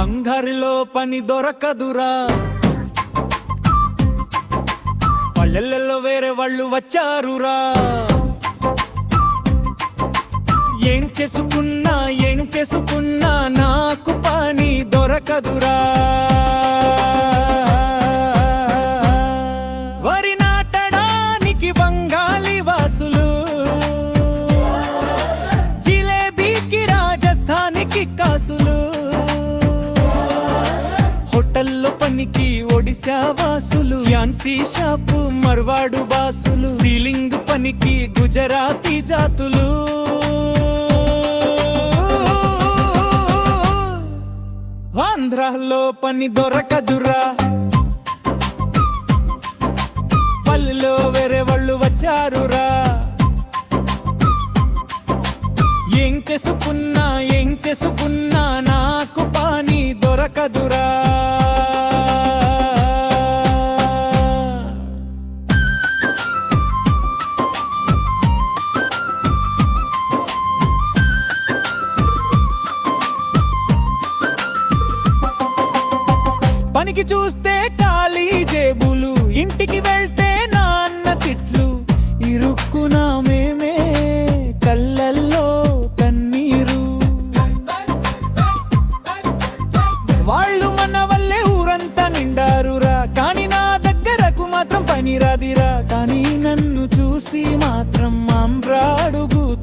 అందరిలో పని దొరకదురా. పల్లెల్లో వేరే వాళ్ళు వచ్చారురా. ఏం చేసుకున్న చేసుకున్నా నాకు పని దొరకదురా. వరి నాటడానికి బంగాళీ వాసులు జిలేబీకి రాజస్థానికి కాసులు. హోటల్లో పనికి ఒడిశా వాసులు యాన్సీ షాపు మర్వాడు వాసులు సీలింగ్ పనికి గుజరాతీ జాతులు. ఆంధ్రాలో పని దొరకదురా. పల్లెలో వేరే వాళ్ళు వచ్చారురా. ఏం చేసుకున్నా ఏం చేసుకున్నా పనికి చూస్తే ఖాళీ జేబులు ఇంటికి వెళ్తే నాన్న తిట్లు. ఇరుక్కునా మేమే కళ్ళల్లో కన్నీరు. వాళ్ళు మన వల్లే ఊరంతా నిండారురా. కానీ నా దగ్గరకు మాత్రం పనిరాదిరా. కానీ నన్ను చూసి మాత్రం అమ్రాడుగుతుందిరా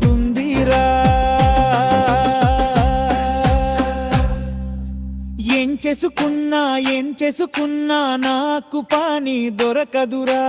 ఏం చేసుకున్నా ఏం చేసుకున్నా నాకు పాని దొరకదురా.